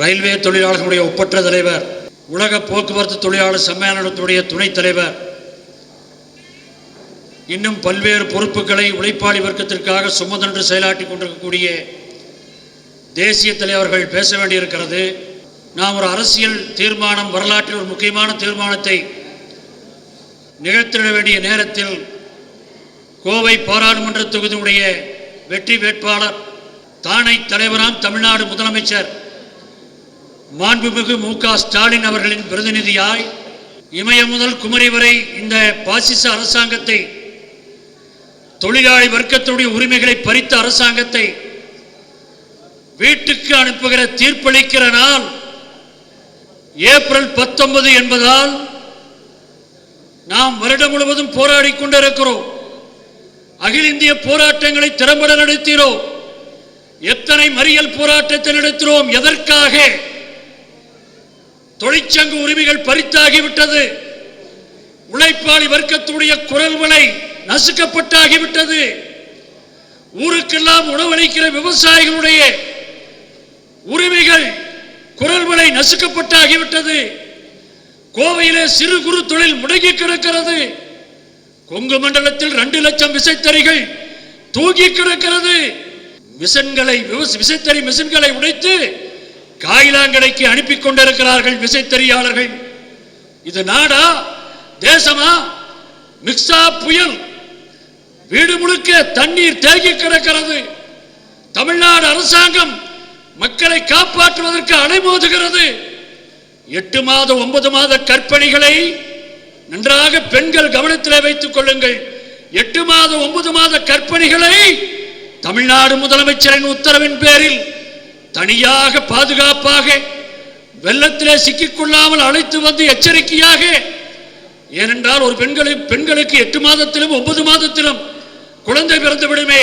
Railway தொழிலாளர்களுடைய ஒப்பற்ற தலைவர் உலக போக்குவரத்து தொழிலாளர் சம்மேளனத்துடைய துணைத் தலைவர். இன்னும் பல்வேறு பொறுப்புகளை உழைப்பாளி வர்க்கத்திற்காக சுமதன்று செயலாற்றி கொண்டிருக்கக்கூடிய தேசிய தலைவர்கள் பேச வேண்டியிருக்கிறது. நாம் ஒரு அரசியல் தீர்மானம் வரலாற்றில் ஒரு முக்கியமான தீர்மானத்தை நிகழ்த்திட வேண்டிய நேரத்தில் கோவை பாராளுமன்ற தொகுதியுடைய வெற்றி வேட்பாளர் தானை தலைவராம் தமிழ்நாடு முதலமைச்சர் மாண்புமிகு மு க ஸ்டாலின் அவர்களின் பிரதிநிதியாய் இமயம் முதல் குமரி வரை இந்த பாசிச அரசாங்கத்தை தொழிலாளி வர்க்கத்துடைய உரிமைகளை பறித்த அரசாங்கத்தை வீட்டுக்கு அனுப்புகிற தீர்ப்பளிக்கிற நாள் ஏப்ரல் பத்தொன்பது என்பதால் நாம் வருடம் முழுவதும் போராடி கொண்டிருக்கிறோம். அகில இந்திய போராட்டங்களை திறம்பட நடத்தினோம். எத்தனை மறியல் போராட்டத்தை நடத்தினோம்? எதற்காக? தொழிற்சங்க உரிமைகள் பறித்தாகிவிட்டது. உழைப்பாளி வர்க்கத்துடைய குரல்களை நசுக்கப்பட்டாகிவிட்டது. ஊருக்கெல்லாம் உணவளிக்கிற விவசாயிகளுடைய உரிமைகள் குரல்களை நசுக்கப்பட்டாகிவிட்டது. கோவையிலே சிறு குறு தொழில் முடங்கி கிடக்கிறது. கொங்கு மண்டலத்தில் ரெண்டு லட்சம் விசைத்தறிகள் தூங்கி கிடக்கிறது. மிஷன்களை விசைத்தறி மிஷன்களை உடைத்து காயிலாங்கடைக்கு அனுப்பி கொண்டிருக்கிறார்கள் விசைத்தறியாளர்கள். இது நாடா? தேசமா? மிக்சா புயல். வீடு முழுக்க தண்ணீர் தேங்கி கிடக்கிறது. தமிழ்நாடு அரசாங்கம் மக்களை காப்பாற்றுவதற்கு அலைமோதுகிறது எட்டு மாத ஒன்பது மாத கற்பணிகளை நன்றாக பெண்கள் கவனத்தில் வைத்துக் கொள்ளுங்கள். எட்டு மாத ஒன்பது மாத கற்பணிகளை தமிழ்நாடு முதலமைச்சரின் உத்தரவின் பேரில் தனியாக பாதுகாப்பாக வெள்ளத்திலே சிக்கிக்கொள்ளாமல் அழைத்து வந்து எச்சரிக்கையாக ஏனென்றால் ஒரு பெண்களை பெண்களுக்கு எட்டு மாதத்திலும் ஒன்பது மாதத்திலும் குழந்தை பிறந்துவிடுமே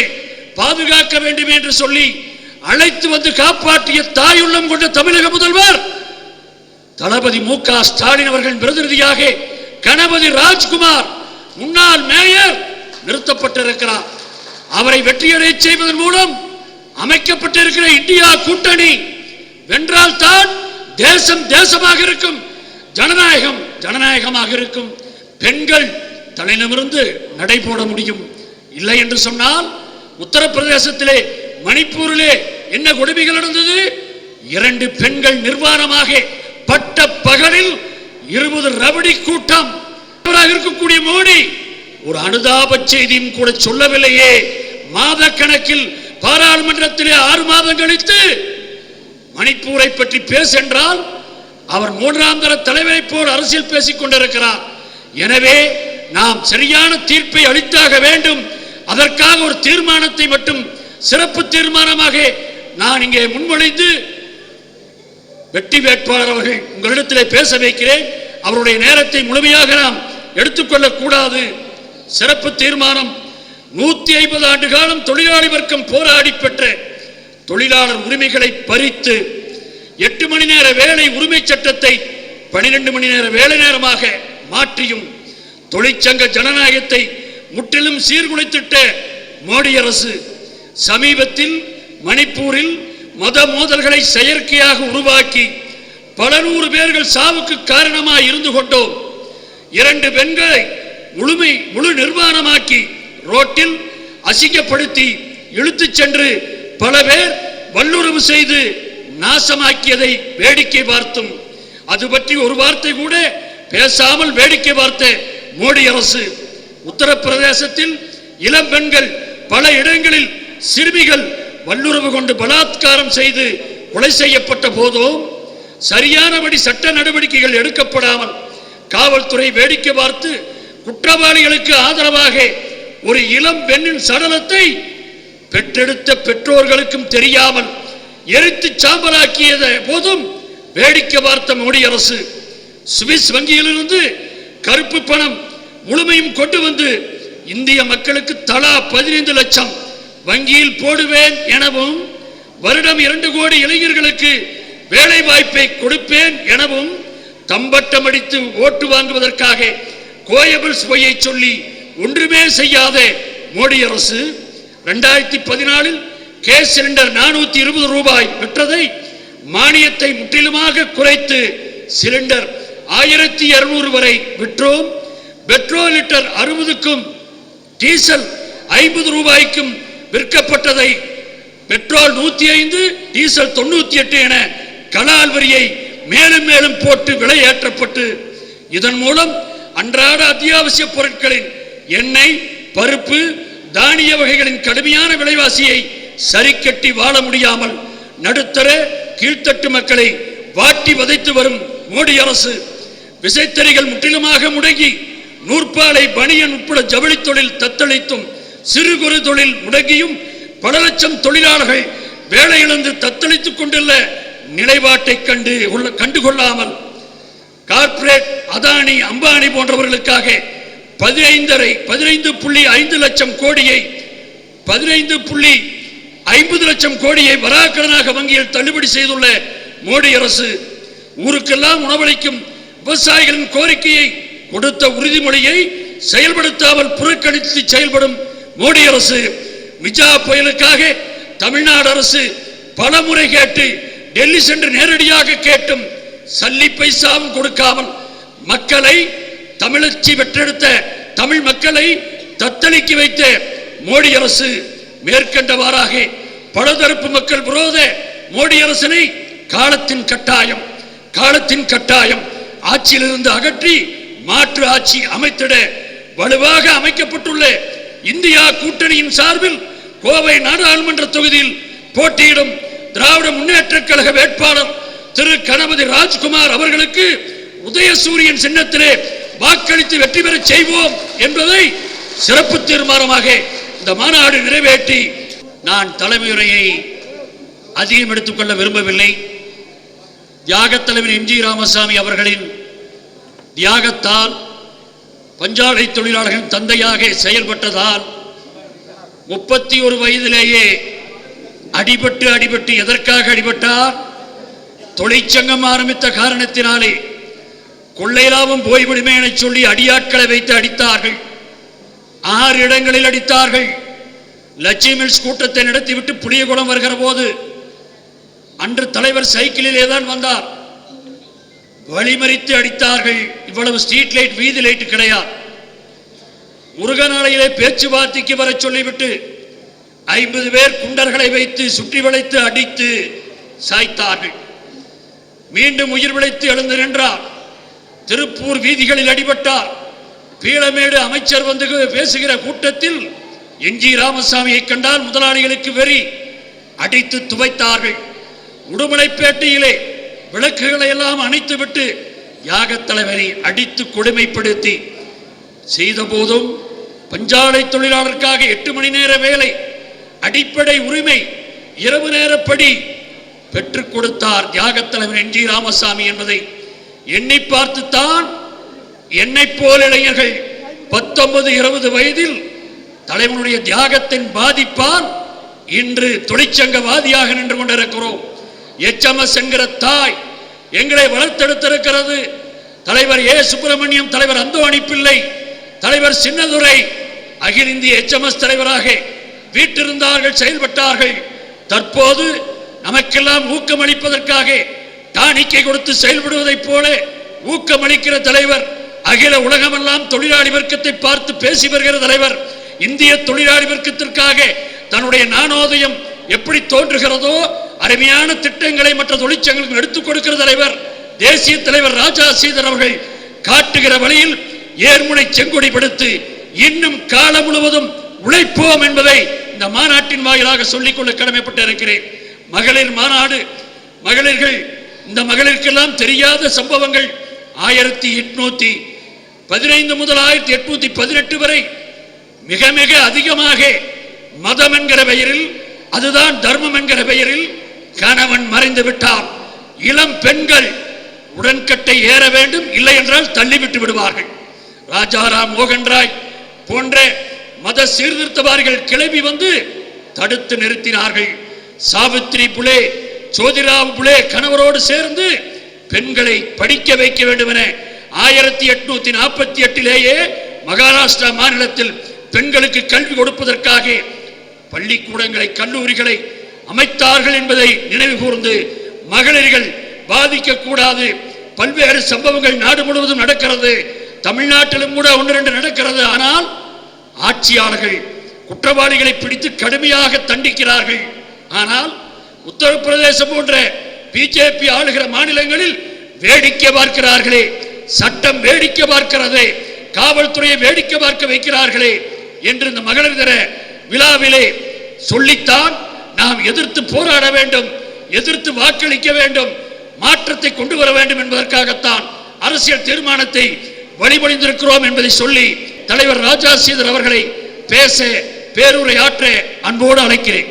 பாதுகாக்க வேண்டும் என்று சொல்லி அழைத்து வந்து காப்பாற்றிய தாயுள்ளம் கொண்ட தமிழக முதல்வர் தளபதி மு க ஸ்டாலின் அவர்களின் பிரதிநிதியாக கணபதி ராஜ்குமார் முன்னாள் மேயர் நிறுத்தப்பட்டிருக்கிறார். அவரை வெற்றியடை செய்வதன் மூலம் அமைக்கப்பட்டிருக்கிற இந்தியா கூட்டணி வென்றால் தான் தேசம் தேசமாக இருக்கும் ஜனநாயகம் ஜனநாயகமாக இருக்கும் பெண்கள் தலைநிமிருந்து நடை போட முடியும். இல்லை என்று சொன்னால் உத்தரப்பிரதேசத்திலே மணிப்பூரிலே என்ன கொடுமைகள் நடந்தது? இரண்டு பெண்கள் நிர்வாணமாக பட்ட பகலில் இருபது ரபடி கூட்டம். இருக்கக்கூடிய மோடி ஒரு அனுதாப செய்தியும் கூட சொல்லவில்லையே. மாத கணக்கில் பாராளுமன்றத்திலே ஆறு மாதம் கழித்து மணிப்பூரை பற்றி பேசென்றால் அவர் மூன்றாம் தர தலைவரை போல் அரசியல் பேசிக் கொண்டிருக்கிறார். எனவே நாம் சரியான தீர்ப்பை அளித்தாக வேண்டும். அதற்காக ஒரு தீர்மானத்தை மட்டும் சிறப்பு தீர்மானமாக நான் இங்கே முன்மொழிந்து வெற்றி வேட்பாளர் அவர்கள் உங்களிடத்திலே பேச வைக்கிறேன். அவருடைய நேரத்தை முழுமையாக நாம் எடுத்துக்கொள்ளக்கூடாது சிறப்பு தீர்மானம் நூத்தி ஐம்பது ஆண்டு காலம் தொழிலாளி வர்க்கம் போராடி பெற்ற தொழிலாளர் உரிமைகளை பறித்து எட்டு மணி நேர வேலை உரிமை சட்டத்தை பனிரெண்டு மணி நேர வேலை நேரமாக மாற்றியும் தொழிற்சங்க ஜனநாயகத்தை முற்றிலும் சீர்குலைத்திட்ட மோடி அரசு சமீபத்தில் மணிப்பூரில் மத மோதல்களை செயற்கையாக உருவாக்கி பல நூறு பேர்கள் சாவுக்கு காரணமாக இருந்து கொண்டோம். இரண்டு பெண்களை முழுமை முழு நிர்வாணமாக்கி ரோட்டில் அசிங்கப்படுத்தி இழுத்துச் சென்று பல பேர் வல்லுறவு செய்து நாசமாக்கியதை வேடிக்கை பார்த்தும். அது பற்றி ஒரு வார்த்தை கூட பேசாமல் வேடிக்கை பார்த்த மோடி அரசு. உத்தரப்பிரதேசத்தில் இளம் பெண்கள் பல இடங்களில் சிறுமிகள் வல்லுறவு கொண்டு பலாத்காரம் செய்து கொலை செய்யப்பட்ட போதும் சரியானபடி சட்ட நடவடிக்கைகள் எடுக்கப்படாமல் காவல்துறை வேடிக்கை பார்த்து குற்றவாளிகளுக்கு ஆதரவாக ஒரு இளம் பெண்ணின் சடலத்தை பெற்றெடுத்த பெற்றோர்களுக்கும் தெரியாமல் எரித்து சாம்பலாக்கியத போதும் வேடிக்கை பார்த்த மோடி அரசு சுவிஸ் வங்கியிலிருந்து கருப்பு பணம் முழுமையும் கொண்டு வந்து இந்திய மக்களுக்கு தலா பதினைந்து லட்சம் வங்கியில் போடுவேன் எனவும் வருடம் இரண்டு கோடி இளைஞர்களுக்கு வேலை வாய்ப்பை கொடுப்பேன் எனவும் தம்பட்டம் அடித்து ஓட்டு வாங்குவதற்காக கோயபிள்ஸ் பொய்யை சொல்லி ஒன்றுமே செய்யாத. மோடி அரசு ரெண்டாயிரத்தி பதினாலில் கேஸ் சிலிண்டர் நானூத்தி இருபது ரூபாய் விற்றதை மானியத்தை முற்றிலுமாக குறைத்து சிலிண்டர் ஆயிரத்தி இருநூறு வரை விற்றோம். பெட்ரோல் லிட்டர் அறுபதுக்கும் டீசல் ஐம்பது ரூபாய்க்கும் விற்கப்பட்டதை பெட்ரோல் நூத்தி ஐந்து டீசல் தொண்ணூத்தி எட்டு என கலால் வரியை மேலும் மேலும் போட்டு விலை ஏற்றப்பட்டு இதன் மூலம் அன்றாட அத்தியாவசிய பொருட்களின் எண்ணெய் பருப்பு தானிய வகைகளின் கடுமையான விலைவாசியை சரிக்கட்டி வாழ முடியாமல் நடுத்தர கீழ்த்தட்டு மக்களை வாட்டி வதைத்து வரும் மோடி அரசு விசைத்தறிகள் முற்றிலுமாக முடங்கி நூற்பாலை பனியன் உட்பட ஜவுளி தொழில் தத்தளித்தும் சிறு குறு தொழில் முடங்கியும் பல லட்சம் தொழிலாளர்கள் வேலை இழந்து தத்தளித்துக் கொண்டுள்ள நிலைப்பாட்டை கண்டு கண்டுகொள்ளாமல் கார்ப்பரேட் அதானி அம்பானி போன்றவர்களுக்காக பதினைந்தரை பதினைந்து புள்ளி ஐந்து லட்சம் கோடியை பதினைந்து புள்ளி ஐம்பது லட்சம் கோடியை வராக்கடனாக வங்கியில் தள்ளுபடி செய்துள்ள மோடி அரசு ஊருக்கெல்லாம் உணவளிக்கும் விவசாயிகளின் கோரிக்கையை கொடுத்த உறுதிமொழியை செயல்படுத்தாமல் புறக்கணித்து செயல்படும் மோடி அரசு மிஜா புயலுக்காக தமிழ்நாடு அரசு பலமுறை கேட்டு டெல்லி சென்று நேரடியாக கேட்டும் சல்லி பைசாவும் கொடுக்காமல் மக்களை தமிழச்சி பெற்றெடுத்த தமிழ் மக்களை தத்தளிக்க வைத்த மோடி அரசு மேற்கண்டவாறாக பலதரப்பு மக்கள் விரோத மோடி அரசனை காலத்தின் கட்டாயம் காலத்தின் கட்டாயம் ஆட்சியிலிருந்து அகற்றி மாற்று ஆட்சி அமைத்திட வலுவாக அமைக்கப்பட்டுள்ள இந்தியா கூட்டணியின் சார்பில் கோவை நாடாளுமன்ற தொகுதியில் போட்டியிடும் திராவிட முன்னேற்ற கழக வேட்பாளர் திரு கணபதி ராஜ்குமார் அவர்களுக்கு உதயசூரியன் சின்னத்திலே வாக்களித்து வெற்றி பெறச் செய்வோம் என்பதை சிறப்பு தீர்மானமாக இந்த மாநாடு நிறைவேற்றி நான் தலைமையுரையை அதிகம் எடுத்துக்கொள்ள விரும்பவில்லை. தியாக தலைவர் எம் ஜி ராமசாமி அவர்களின் தியாகத்தால் பஞ்சாலை தொழிலாளர்களின் தந்தையாக செயல்பட்டதால் முப்பத்தி ஒரு வயதிலேயே அடிபட்டு அடிபட்டு எதற்காக அடிபட்டார்? தொழிற்சங்கம் ஆரம்பித்த காரணத்தினாலே கொள்ளை லாபம் போய்விடுமே என சொல்லி அடியாட்களை வைத்து அடித்தார்கள். ஆறு இடங்களில் அடித்தார்கள். லட்சுமி மில்ஸ் கூட்டத்தை நடத்திவிட்டு புளியகுளம் வருகிற போது அன்று தலைவர் சைக்கிளிலே தான் வந்தார். வழிமறித்து அடித்தார்கள். இவ்வளவு ஸ்ட்ரீட் லைட் வீதி லைட் கிடையாது. முருகனாலையிலே பேச்சுவார்த்தைக்கு வரச் சொல்லிவிட்டு ஐம்பது பேர் குண்டர்களை வைத்து சுற்றி வளைத்து அடித்து சாய்த்தார்கள். மீண்டும் உயிர் விளைத்து எழுந்து நின்றார். திருப்பூர் வீதிகளில் அடிபட்டார். பீளமேடு அமைச்சர் வந்து பேசுகிற கூட்டத்தில் என்ஜி ராமசாமியை கண்டால் முதலாளிகளுக்கு வெறி. அடித்து துவைத்தார்கள். உடுமலைப்பேட்டையிலே விளக்குகளை எல்லாம் அணைத்துவிட்டு யாகத் தலைவரை அடித்து கொடுமைப்படுத்தி. செய்த போதும் பஞ்சாலை தொழிலாளருக்காக எட்டு மணி நேர வேலை அடிப்படை உரிமை இரவு நேரப்படி பெற்றுக் கொடுத்தார் தியாகத் தலைவர் என் ஜி ராமசாமி என்பதை. எண்ணி பார்த்துத்தான் என்னைப் போல இளைஞர்கள் பத்தொன்பது இருபது வயதில் தலைவனுடைய தியாகத்தின் பாதிப்பால் இன்று தொழிற்சங்கவாதியாக நின்று கொண்டிருக்கிறோம். எச்எம்எஸ் என்கிற தாய் எங்களை வளர்த்தெடுத்திருக்கிறது. தலைவர் ஏ. சுப்பிரமணியம் தலைவர் அந்தோணி பிள்ளை தலைவர் சின்னதுரை அகில இந்திய எச்எம்எஸ் தலைவராக வீட்டிருந்தார்கள் செயல்பட்டார்கள். தற்போது நமக்கெல்லாம் ஊக்கமளிப்பதற்காக காணிக்கை கொடுத்து செயல்படுவதைப் போல ஊக்கமளிக்கிற தலைவர் அகில உலகமெல்லாம் தொழிலாளி வர்க்கத்தை பார்த்து பேசி வருகிற தலைவர் இந்திய தொழிலாளி வர்க்கத்திற்காக தன்னுடைய நாணோதயம் எப்படி தோன்றுகிறதோ அருமையான திட்டங்களை மற்ற தொழிற்சங்களுக்கு எடுத்துக் கொடுக்கிற தலைவர் தேசிய தலைவர் ராஜா சீதர் அவர்கள் காட்டுகிற வழியில் ஏர்முனை செங்கொடி படுத்து இன்னும் காலம் முழுவதும் உழைப்போம் என்பதை இந்த மாநாட்டின் வாயிலாக சொல்லிக்கொள்ள கடமைப்பட்டு இருக்கிறேன் மகளிர் மாநாடு மகளிர்கள் இந்த மகளிருக்கெல்லாம் தெரியாத சம்பவங்கள் ஆயிரத்தி எட்நூத்தி பதினைந்து முதல் ஆயிரத்தி எட்நூத்தி பதினெட்டு வரை மிக மிக அதிகமாக மதம் என்கிற பெயரில் அதுதான் தர்மம் என்கிற பெயரில் கணவன் மறைந்து விட்டார். இளம் பெண்கள் உடன்கட்டை ஏற வேண்டும் இல்லை என்றால் தள்ளிவிட்டு விடுவார்கள். ராஜாராம் மோகன் ராய் போன்ற மத சீர்திருத்தவார்கள் கிளம்பி வந்து தடுத்து நிறுத்தினார்கள். சாவித்ரி புலே ஜோதிராவ் புலே கணவரோடு சேர்ந்து பெண்களை படிக்க வைக்க வேண்டும் என ஆயிரத்தி எட்நூத்தி நாற்பத்தி எட்டிலேயே மகாராஷ்டிரா மாநிலத்தில் பெண்களுக்கு கல்வி கொடுப்பதற்காக பள்ளிக்கூடங்களை கல்லூரிகளை அமைத்தார்கள் என்பதை நினைவு கூர்ந்து மகளிர்கள் பாதிக்க கூடாது பல்வேறு சம்பவங்கள் நாடு முழுவதும் நடக்கிறது. தமிழ்நாட்டிலும் கூட ஒன்று ரெண்டு நடக்கிறது. ஆனால் ஆட்சியாளர்கள் குற்றவாளிகளை பிடித்து கடுமையாக தண்டிக்கிறார்கள். ஆனால் உத்தரப்பிரதேசம் போன்ற பிஜேபி ஆளுகிற மாநிலங்களில் வேடிக்கை பார்க்கிறார்களே சட்டம் வேடிக்கை பார்க்கிறதே காவல்துறையை வேடிக்கை பார்க்க வைக்கிறார்களே என்று இந்த மகளிர் தின விழாவிலே சொல்லித்தான் நாம் எதிர்த்து போராட வேண்டும் எதிர்த்து வாக்களிக்க வேண்டும் மாற்றத்தை கொண்டு வர வேண்டும் என்பதற்காகத்தான் அரசியல் தீர்மானத்தை வழிமொழிந்திருக்கிறோம் என்பதை சொல்லி தலைவர் ராஜா சீதர் அவர்களை பேச பேருரை ஆற்ற அன்போடு அழைக்கிறேன்.